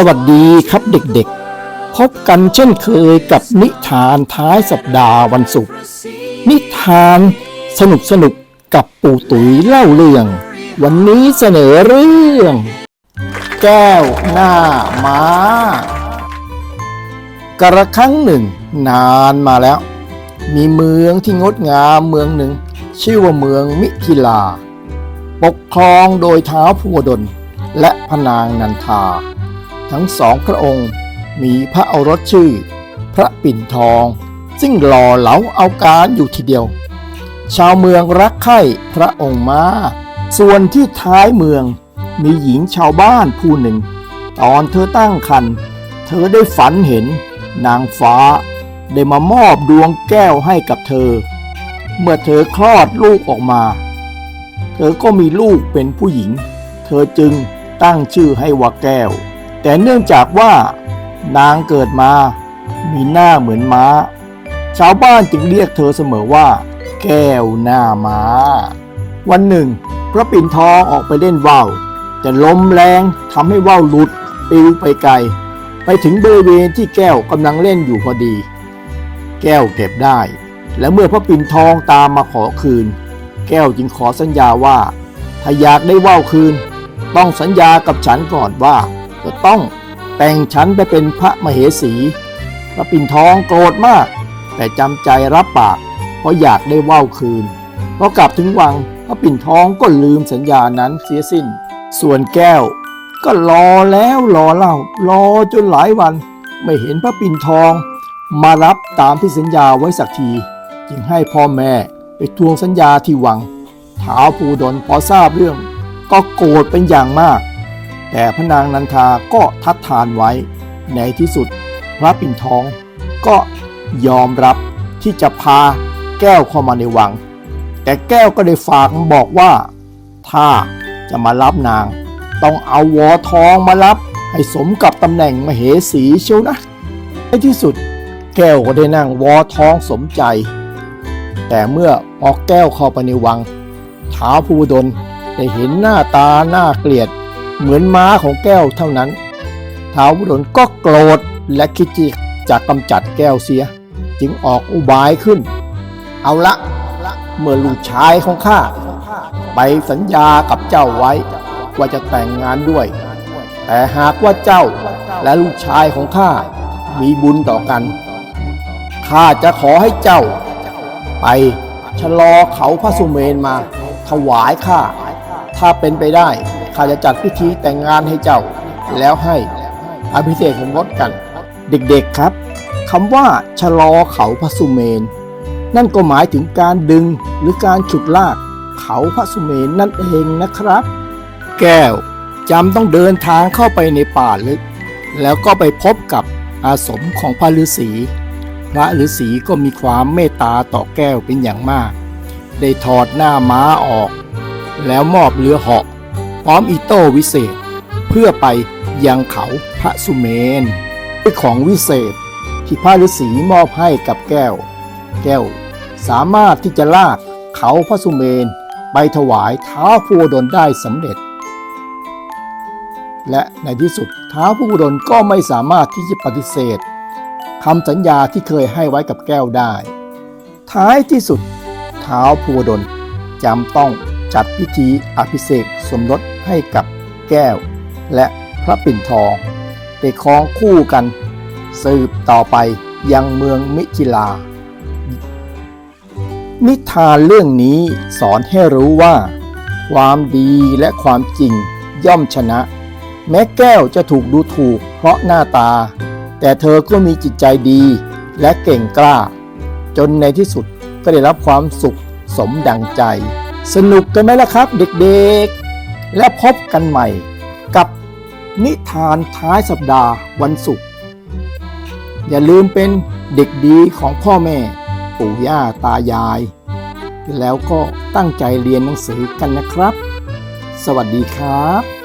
สวัสดีครับเด็กๆ พบกันเช่นเคยกับนิทานท้ายสัปดาห์วันศุกร์นิทานสนุกสนุกกับปู่ตุ๋ยเล่าเรื่อง วันนี้เสนอเรื่อง แก้วหน้าม้ากระครั้งหนึ่ง นานมาแล้ว มีเมืองที่งดงามเมืองหนึ่ง ชื่อว่าเมืองมิถิลา ปกครองโดยเท้าวภูวดลและพนางนันทา ทั้งสองพระองค์มีพระโอรสชื่อ พระปิ่นทอง ซึ่งหล่อเหลาเอาการอยู่ทีเดียว ชาวเมืองรักใคร่พระองค์มาส่วนที่ท้ายเมืองมีหญิงชาวบ้านผู้หนึ่ง ตอนเธอตั้งครรภ์เธอได้ฝันเห็นนางฟ้า ได้มามอบดวงแก้วให้กับเธอ เมื่อเธอคลอดลูกออกมา เธอก็มีลูกเป็นผู้หญิง เธอจึงตั้งชื่อให้ว่าแก้ว แต่เนื่องจากว่านางเกิดมามีหน้าเหมือนม้า ชาวบ้านจึงเรียกเธอเสมอว่า แก้วหน้าม้า วันหนึ่ง พระปิ่นทองออกไปเล่นว่าวแต่ลมแรงทำให้ว่าวหลุดปลิวไปไกล ไปถึงบริเวณที่แก้วกำลังเล่นอยู่พอดี แก้วเก็บได้ และเมื่อพระปิ่นทองตามมาขอคืน แก้วจึงขอสัญญาว่า ถ้าอยากได้ว่าวคืน ต้องสัญญากับฉันก่อนว่า จะต้องแต่งฉันไปเป็นพระมเหสี พระปิ่นทองโกรธมาก แต่จำใจรับปาก เพราะอยากได้ว่าวคืนพอกลับถึงวังพระปิ่นทองก็ลืมสัญญานั้นเสียสิ้น ส่วนแก้ว ก็รอแล้วรอเล่ารอจนหลายวัน ไม่เห็นพระปิ่นทอง มารับตามที่สัญญาไว้สักที จึงให้พ่อแม่ไปทวงสัญญาที่วังท้าวภูดลพอทราบเรื่อง ก็โกรธเป็นอย่างมาก แต่พระนางนันทาก็ทัดทานไว้ ในที่สุดพระปิ่นทองก็ยอมรับที่จะพาแก้วเข้ามาในวัง แต่แก้วก็ได้ฝากบอกว่า ถ้าจะมารับนาง ต้องเอาวอทองมารับ ให้สมกับตำแหน่งมเหสีเชียวนะ ในที่สุดแก้วก็ได้นั่งวอทองสมใจ แต่เมื่อพอกแก้วเข้าไปในวัง ท้าวภูวดลได้เห็นหน้าตาน่าเกลียด เหมือนม้าของแก้วเท่านั้นท้าวดลก็โกรธและคิดที่จะกำจัดแก้วเสีย จึงออกอุบายขึ้น เอาละ เมื่อลูกชายของข้าไปสัญญากับเจ้าไว้ ว่าจะแต่งงานด้วย แต่หากว่าเจ้าและลูกชายของข้ามีบุญต่อกันข้าจะขอให้เจ้า ไปชะลอเขาพระสุเมนมา ถวายข้าถ้าเป็นไปได้ ข้าจะจัดพิธีแต่งงานให้เจ้า แล้วให้อภิเษกสมรสกัน เด็กๆครับคำว่าชะลอเขาพระสุเมน นั่นก็หมายถึงการดึงหรือการฉุดลากเขาพระสุเมนนั่นเองนะครับ แก้วจำต้องเดินทางเข้าไปในป่าลึก แล้วก็ไปพบกับอาสมของพระฤาษี พระฤาษีก็มีความเมตตาต่อแก้วเป็นอย่างมาก ได้ถอดหน้าม้าออก แล้วมอบเรือเหาะ พร้อมอีโต้วิเศษ เพื่อไปยังเขาพระสุเมนด้วยของวิเศษที่พระฤาษีมอบให้กับแก้ว แก้ว สามารถที่จะลากเขาพระสุเมน ไปถวายท้าวภูวดลได้สำเร็จ และในที่สุดท้าวภูวดลก็ไม่สามารถที่จะปฏิเสธคำสัญญาที่เคยให้ไว้กับแก้วได้ ท้ายที่สุดท้าวภูวดลจำต้องจัดพิธีอภิเษกสมรส ให้กับแก้ว และพระปิ่นทองได้ครองคู่กัน สืบต่อไปยังเมืองมิถิลา นิทานเรื่องนี้สอนให้รู้ว่า ความดีและความจริงย่อมชนะ แม้แก้วจะถูกดูถูกเพราะหน้าตา แต่เธอก็มีจิตใจดีและเก่งกล้า จนในที่สุดก็ได้รับความสุขสมดังใจ สนุกกันไหมล่ะครับเด็กๆ และพบกันใหม่กับนิทานท้ายสัปดาห์วันศุกร์อย่าลืมเป็นเด็กดีของพ่อแม่ ปู่ย่าตายาย แล้วก็ตั้งใจเรียนหนังสือกันนะครับ สวัสดีครับ